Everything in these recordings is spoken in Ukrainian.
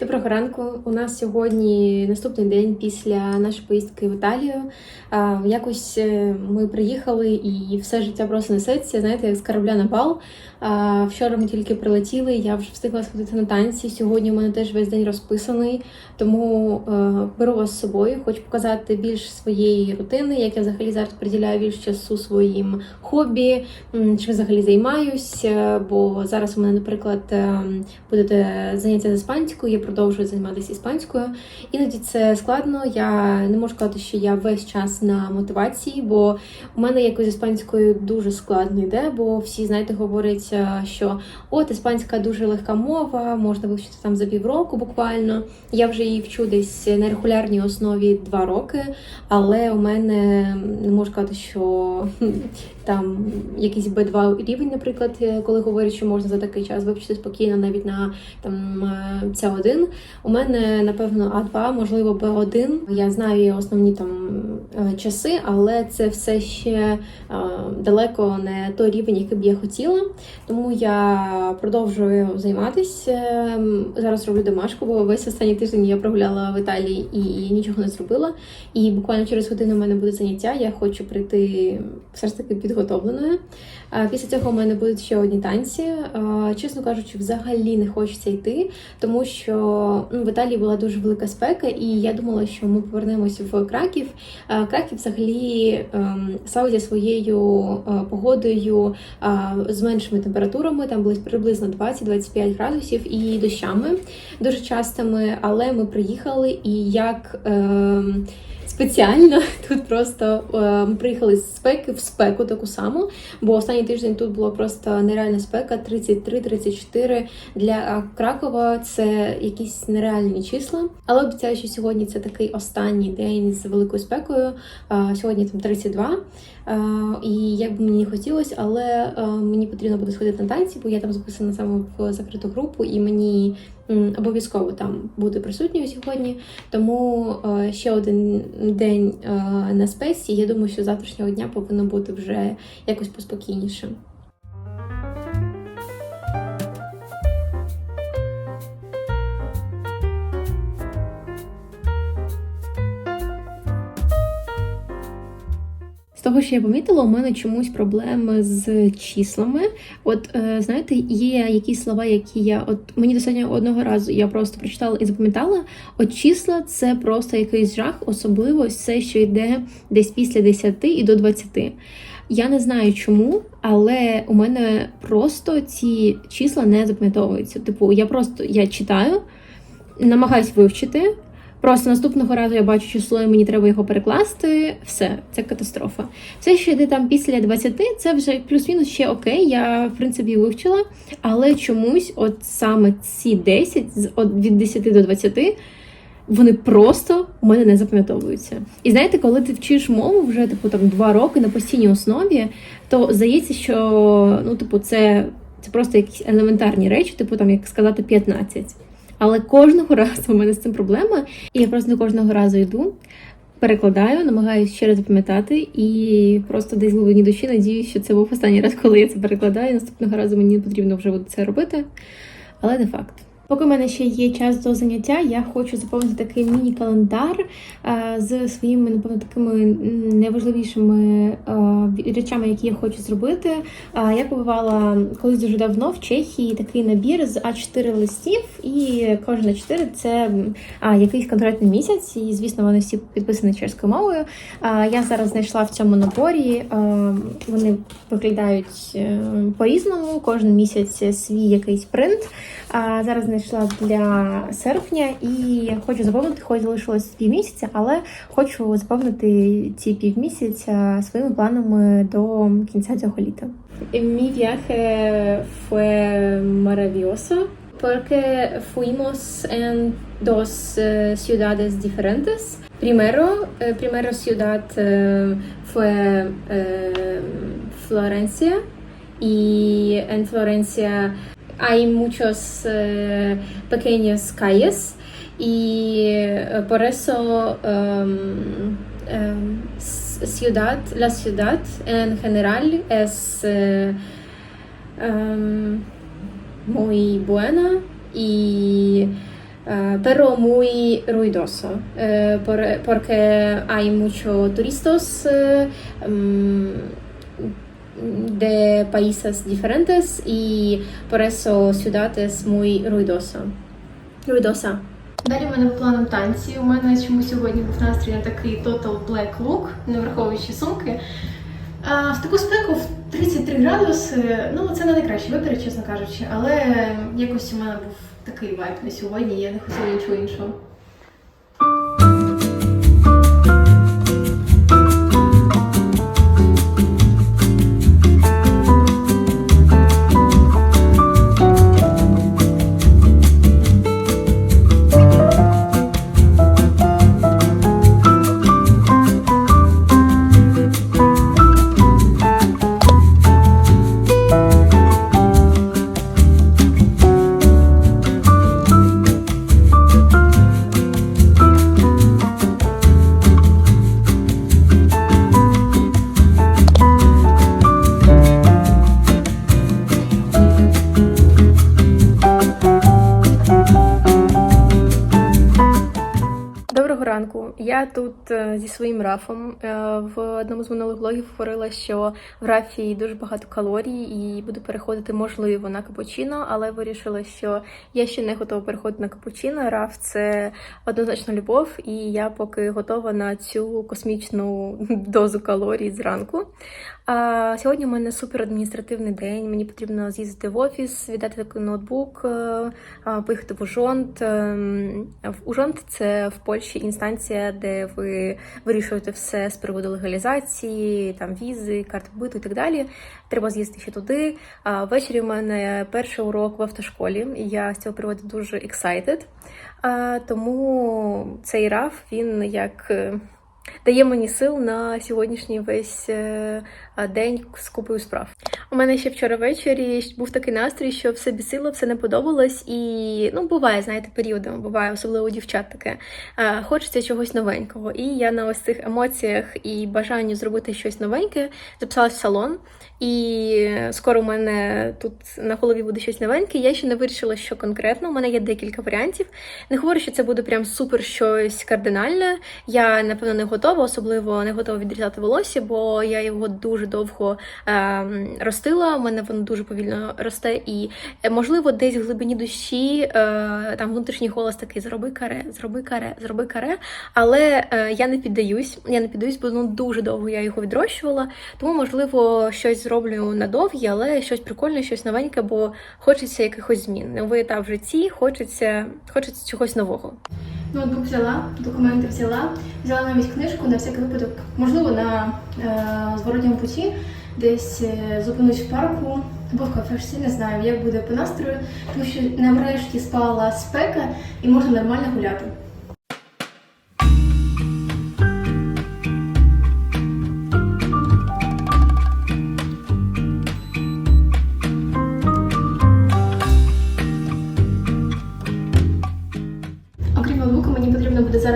Доброго ранку. У нас сьогодні наступний день після нашої поїздки в Італію. Якось е, ми приїхали і все життя просто несеться, знаєте, як з корабля на бал. Вчора ми тільки прилетіли, я вже встигла сходити на танці. Сьогодні у мене теж весь день розписаний, тому е, беру вас з собою. Хочу показати більш своєї рутини, як я взагалі зараз приділяю більш часу своїм хобі, чим взагалі займаюсь. е, Бо зараз у мене, наприклад, е, буде заняття з іспанською, я продовжую займатися іспанською. Іноді це складно. Я не можу сказати, що я весь час на мотивації, бо у мене якось з іспанською дуже складно йде, бо всі, знаєте, говорять, е, що от іспанська дуже легка мова, можна вивчити там за півроку буквально. Я вже її вчу десь на регулярній основі два роки, але у мене не можу сказати, що там якийсь B2 рівень, наприклад, е, коли говорять, що можна за такий час вивчити спокійно навіть на там е, це 1 У мене напевно А2, можливо, Б1. Я знаю основні там е, часи, але це все ще е, далеко не той рівень, який б я хотіла. Тому я продовжую займатися. Ем, Зараз роблю домашку, бо весь останній тиждень я прогуляла в Італії і нічого не зробила. І буквально через годину у мене буде заняття. Я хочу прийти все ж таки підготовленою. Після цього у мене будуть ще одні танці. Чесно кажучи, взагалі не хочеться йти, тому що ну, в Італії була дуже велика спека, і я думала, що ми повернемося в Краків. Краків взагалі став славиться своєю е, погодою з меншими температурами, там були приблизно 20-25 градусів і дощами дуже частими. Але ми приїхали і як. Спеціально тут просто е, ми приїхали з спеки в спеку таку саму, бо останній тиждень тут була просто нереальна спека 33-34. Для Кракова це якісь нереальні числа. Але обіцяю, що сьогодні це такий останній день з великою спекою. Е, Сьогодні там 32. Е, І як би мені хотілося, але е, мені потрібно буде сходити на танці, бо я там записана саме в закриту групу, і мені обов'язково там буде присутньою сьогодні. Тому е, ще один день е, на спесі. Я думаю, що завтрашнього дня повинно бути вже якось поспокійніше. Того, що я помітила, у мене чомусь проблеми з числами. От е, знаєте, є якісь слова, які я от мені достатньо одного разу я просто прочитала і запам'ятала. От числа це просто якийсь жах, особливо все, що йде десь після 10 і до 20. Я не знаю чому, але у мене просто ці числа не запам'ятовуються. Типу, я просто я читаю, намагаюсь вивчити. Просто наступного разу я бачу число, і мені треба його перекласти. Все, це катастрофа. Все, що йде там після 20, це вже плюс-мінус ще окей. Я в принципі вивчила, але чомусь, от саме ці 10, з- от від 10 до 20, вони просто у мене не запам'ятовуються. І знаєте, коли ти вчиш мову вже типу там два роки на постійній основі, то здається, що ну, типу, це, це просто якісь елементарні речі, типу там як сказати 15. Але кожного разу у мене з цим проблема, і я просто кожного разу йду, перекладаю, намагаюся ще раз запам'ятати, і просто десь в глибині душі надіюсь, що це був останній раз, коли я це перекладаю. Наступного разу мені не потрібно вже буде це робити, але не факт. Поки в мене ще є час до заняття, я хочу заповнити такий міні-календар е, з своїми, напевно, такими найважливішими е, речами, які я хочу зробити. Е, Я побувала колись дуже давно в Чехії такий набір з А4 листів, і кожен А4 це якийсь конкретний місяць, і звісно, вони всі підписані чеською мовою. Я зараз знайшла в цьому наборі. Вони виглядають по-різному, кожен місяць свій якийсь принт. Зараз знайшла для серпня і хочу заповнити, хоч залишилось півмісяця, але хочу заповнити ці півмісяця своїми планами до кінця цього літа. Mi viaje fue maravilloso porque fuimos en dos eh, ciudades diferentes. Primero, eh, primera ciudad eh, fue eh, Florencia y en hay muchos eh, pequeños calles y eh, por eso em, em, ciudad, la ciudad en general es eh, em, muy buena y eh, pero muy ruidoso por- porque hay muchos turistas de países diferentes y por eso ciudad es muy ruidosa. ruidosa. Далі в мене планом танці. У мене чому сьогодні був настрій на такий Total Black Look, не враховуючи сумки. А, в таку спеку в 33 градуси, ну це не найкращий вибір, чесно кажучи, але якось у мене був такий вайб на сьогодні, я не хотіла нічого іншого. Ранку. Я тут е, зі своїм рафом. Е, В одному з минулих влогів говорила, що в рафі дуже багато калорій і буду переходити, можливо, на капучино, але вирішила, що я ще не готова переходити на капучино. Раф це однозначно любов, і я поки готова на цю космічну дозу калорій зранку. Сьогодні у мене супер адміністративний день. Мені потрібно з'їздити в офіс, віддати такий ноутбук, е, поїхати в Ужонт. Ем, Ужонт це в Польщі інстанція, де ви вирішуєте все з приводу легалізації, там візи, карти побиту і так далі. Треба з'їздити ще туди. Ввечері у мене перший урок в автошколі. і Я з цього приводу дуже excited. Тому цей раф він як. е, Дає мені сил на сьогоднішній весь е, день з купою справ. У мене ще вчора ввечері був такий настрій, що все бісило, все не подобалось, і ну буває, знаєте, періодами буває, особливо у дівчат таке. Хочеться чогось новенького. І я на ось цих емоціях і бажанні зробити щось новеньке записалась в салон. І скоро у мене тут на голові буде щось новеньке. Я ще не вирішила, що конкретно. У мене є декілька варіантів. Не говорю, що це буде прям супер щось кардинальне. Я напевно не готова, особливо не готова відрізати волосся, бо я його дуже довго ем, ростила. У мене воно дуже повільно росте, і е, можливо, десь в глибині душі е, там внутрішній голос такий: зроби каре, зроби каре, зроби каре. Але е, я не піддаюсь. Я не піддаюсь, бо ну дуже довго я його відрощувала. Тому, можливо, щось зроблю на довгі, але щось прикольне, щось новеньке, бо хочеться якихось змін. Новий етап в житті, хочеться, хочеться чогось нового. Ноутбук взяла, документи взяла, взяла навіть книжку на всякий випадок, можливо, на е, зворотньому путі, десь е, зупинусь в парку або в кафешці, не знаю, як буде по настрою, тому що нарешті спала спека і можна нормально гуляти.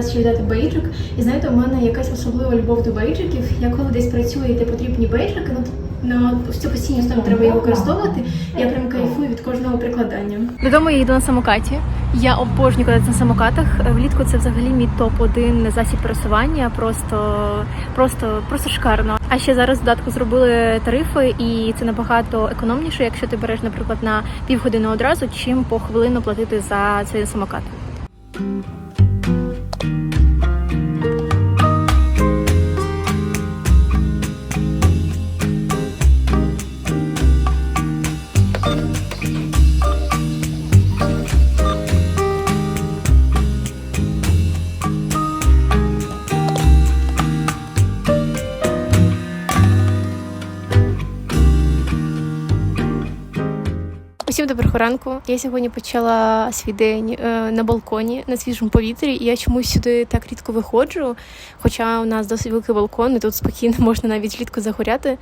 Зараз ще віддати бейджик. І знаєте, у мене якась особлива любов до бейджиків. Я коли десь працюю, і де потрібні бейджики, ну на цю постійній основі треба їх використовувати. Я прям кайфую від кожного прикладання. Додому я йду на самокаті. Я обожнюю кататися на самокатах. Влітку це взагалі мій топ 1 засіб пересування. Просто, просто, просто шикарно. А ще зараз додатку зробили тарифи, і це набагато економніше, якщо ти береш, наприклад, на півгодини одразу, чим по хвилину платити за цей самокат. Доброго ранку. Я сьогодні почала свій день е, на балконі на свіжому повітрі, і я чомусь сюди так рідко виходжу. Хоча у нас досить великий балкон, і тут спокійно можна навіть рідко загоряти.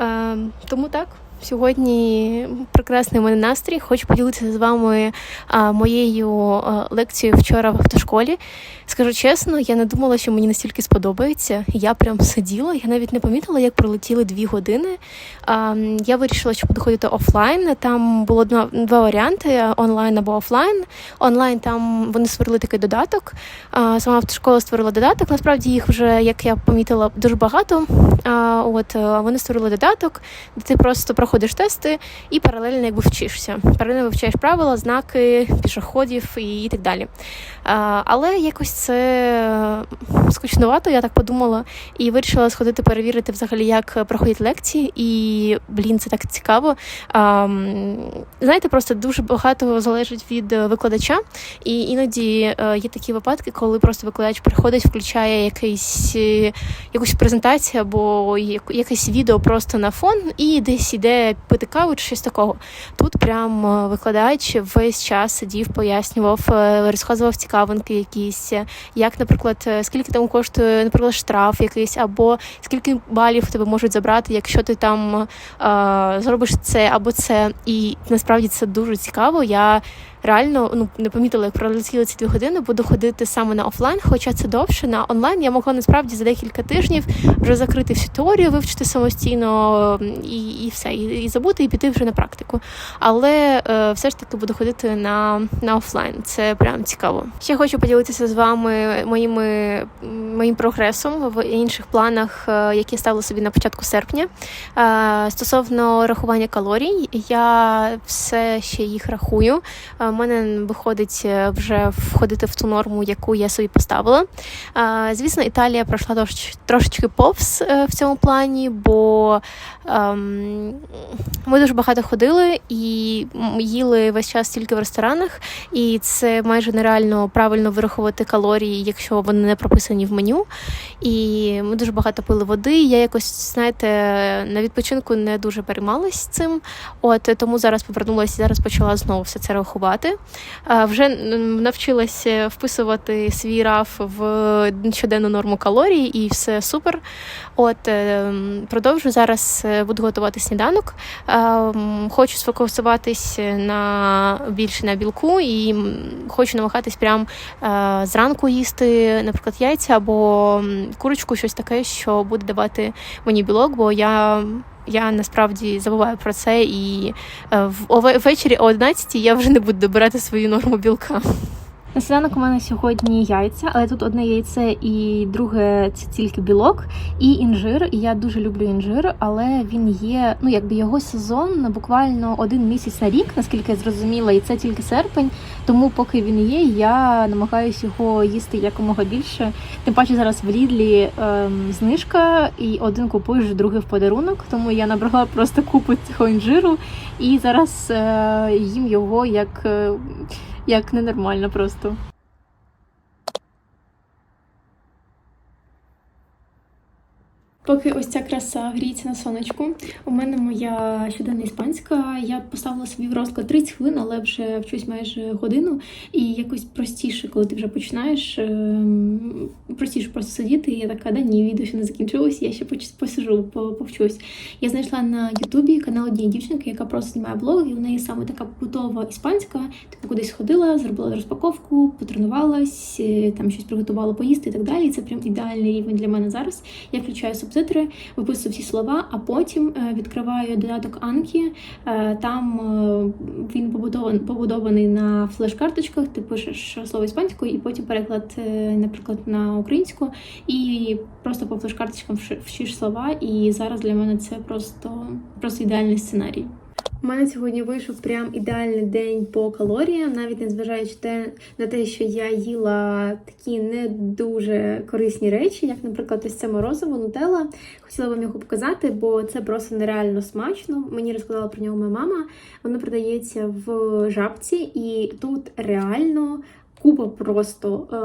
Е, тому так. Сьогодні прекрасний мене настрій. Хочу поділитися з вами а, моєю а, лекцією вчора в автошколі. Скажу чесно, я не думала, що мені настільки сподобається. Я прям сиділа, я навіть не помітила, як пролетіли дві години. А, я вирішила, що буду ходити офлайн. Там було два, два варіанти: онлайн або офлайн. Онлайн там вони створили такий додаток. А, сама автошкола створила додаток. Насправді їх вже, як я помітила, дуже багато. А, от вони створили додаток, де ти просто проходиш тести і паралельно якби вчишся. Паралельно вивчаєш правила, знаки пішоходів і, так далі. Але якось це скучновато, я так подумала, і вирішила сходити перевірити взагалі, як проходять лекції. І блін, це так цікаво. Знаєте, просто дуже багато залежить від викладача, і іноді е, є такі випадки, коли просто викладач приходить, включає якийсь, е, якусь презентацію або якесь відео просто на фон, і десь іде пити каву чи щось такого. Тут прям е, викладач весь час сидів, пояснював, е, розказував цікавинки якісь, е, як, наприклад, скільки там коштує, наприклад, штраф якийсь, або скільки балів тебе можуть забрати, якщо ти там е, зробиш це або це. І насправді це дуже цікаво. Я реально ну не помітила, як пролетіли ці дві години. Буду ходити саме на офлайн, хоча це довше. На онлайн я могла насправді за декілька тижнів вже закрити всю теорію, вивчити самостійно і, і все, і, і забути, і піти вже на практику. Але е, все ж таки буду ходити на, на офлайн. Це прям цікаво. Ще хочу поділитися з вами моїми моїм прогресом в інших планах, е, які я ставила собі на початку серпня. Е, Стосовно рахування калорій, я все ще їх рахую. У мене виходить е, вже входити в ту норму, яку я собі поставила. Звісно, Італія пройшла трош- трошечки повз е, в цьому плані, бо ем, ми дуже багато ходили і їли весь час тільки в ресторанах, і це майже нереально правильно вирахувати калорії, якщо вони не прописані в меню. І ми дуже багато пили води. Я якось, знаєте, на відпочинку не дуже переймалась цим. От тому зараз повернулася і зараз почала знову все це рахувати. Е, Вже навчилася вписувати свій раф в щоденну норму калорій, і все супер. От е, продовжу зараз е, буду готувати сніданок. Хочу сфокусуватись на більше на білку і хочу намагатись прям зранку їсти, наприклад, яйця або курочку, щось таке, що буде давати мені білок, бо я. Я насправді забуваю про це, і е, ввечері о 11 я вже не буду добирати свою норму білка. На сніданок у мене сьогодні яйця, але тут одне яйце і друге це тільки білок і інжир. І я дуже люблю інжир, але він є, ну якби його сезон на буквально один місяць на рік, наскільки я зрозуміла, і це тільки серпень. Тому, поки він є, я намагаюся його їсти якомога більше. Тим паче зараз в Лідлі ем, знижка, і один купуєш, другий в подарунок. Тому я набрала просто купу цього інжиру і зараз е, їм його як. е, як ненормально просто. Поки ось ця краса гріється на сонечку, у мене моя щоденна іспанська. Я поставила собі в розклад 30 хвилин, але вже вчусь майже годину. І якось простіше, коли ти вже починаєш, ем, простіше просто сидіти. І я така, да ні, відео ще не закінчилось, я ще посижу, по- повчусь. Я знайшла на Ютубі канал однієї дівчинки, яка просто знімає блог, і в неї саме така побутова іспанська. Типу кудись ходила, зробила розпаковку, потренувалась, е, там щось приготувала поїсти і так далі. І це прям ідеальний рівень для мене зараз. Я включаю субтитри, виписую всі слова, а потім е, відкриваю додаток Анкі. Е, Там е, він побудований, побудований на флеш-карточках. Ти пишеш слово іспанською, і потім переклад, е, наприклад, на українську, і просто по флеш-карточкам вчиш слова. І зараз для мене це просто, просто ідеальний сценарій. У мене сьогодні вийшов прям ідеальний день по калоріям, навіть незважаючи те, на те, що я їла такі не дуже корисні речі, як, наприклад, ось це морозиво нутелла. Хотіла вам його показати, бо це просто нереально смачно. Мені розказала про нього моя мама. Воно продається в жабці, і тут реально купа просто е,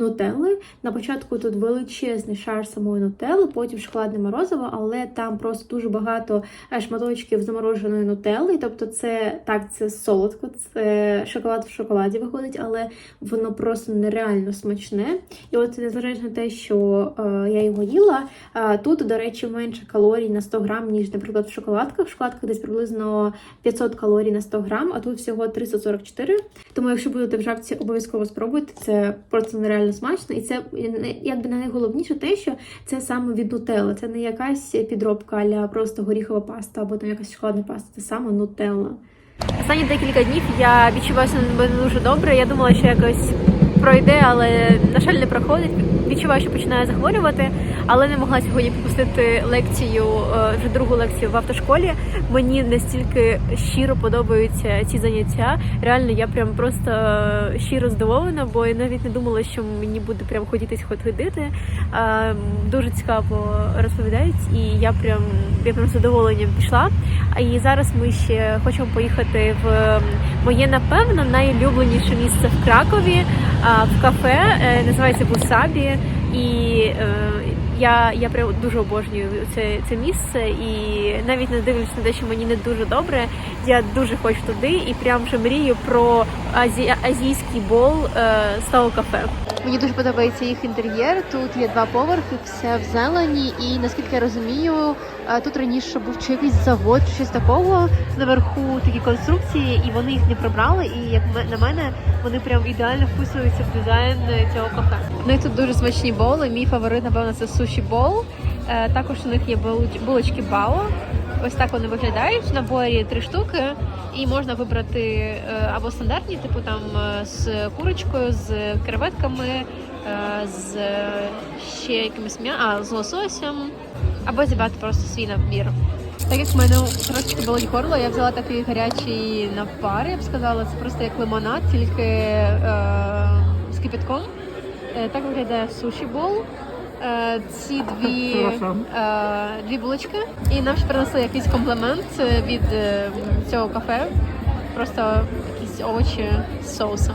нутелли. На початку тут величезний шар самої нутелли, потім шоколадне морозиво, але там просто дуже багато е, шматочків замороженої нутелли. Тобто, це так, це солодко, це шоколад в шоколаді виходить, але воно просто нереально смачне. І от незважаючи на те, що е, я його їла, е, тут, до речі, менше калорій на 100 грам, ніж, наприклад, в шоколадках. В шоколадках десь приблизно 500 калорій на 100 грам, а тут всього 344. Тому, якщо будете в жабці, обов'язково спробуйте. Це просто нереально смачно. І це якби найголовніше те, що це саме від нутелла. Це не якась підробка аля просто горіхова паста або там якась шоколадна паста. Це саме нутелла. Останні декілька днів я відчуваюся не дуже добре. Я думала, що якось пройде, але на жаль не проходить. Відчуваю, що починаю захворювати, але не могла сьогодні пропустити лекцію, е, вже другу лекцію в автошколі. Мені настільки щиро подобаються ці заняття. Реально, я прям просто е, щиро здивована, бо я навіть не думала, що мені буде прям хотітись ходити. Е, Дуже цікаво розповідають, і я прям я прям задоволенням пішла. І зараз ми ще хочемо поїхати в моє, напевно, найулюбленіше місце в Кракові, а, в кафе, е, називається Бусабі. І е, я, я прям дуже обожнюю це, це місце. І навіть не дивлюсь на те, що мені не дуже добре. Я дуже хочу туди і прям вже мрію про азі, азійський бол е, з того кафе. Мені дуже подобається їх інтер'єр. Тут є два поверхи, все в зелені, і наскільки я розумію, е, тут раніше був чи якийсь завод, чи щось такого. Наверху такі конструкції, і вони їх не прибрали. І як на мене, вони прям ідеально вписуються в дизайн е, цього кафе. У них тут дуже смачні боли. Мій фаворит, напевно, це суші бол. Е, Також у них є булочки бао. Ось так вони виглядають. В наборі три штуки, і можна вибрати е, або стандартні, типу там е, з курочкою, з креветками, з ще якимось м'я, з лососем, або зібрати просто свій набір. Так як в мене трошечки болить горло, я взяла такий гарячий напар, я б сказала, це просто як лимонад, тільки е, з кипятком. Так виглядає суші бол. Е, ці дві, е, дві булочки. І нам ще принесли якийсь комплімент е, від е, цього кафе. Просто якісь овочі з соусом.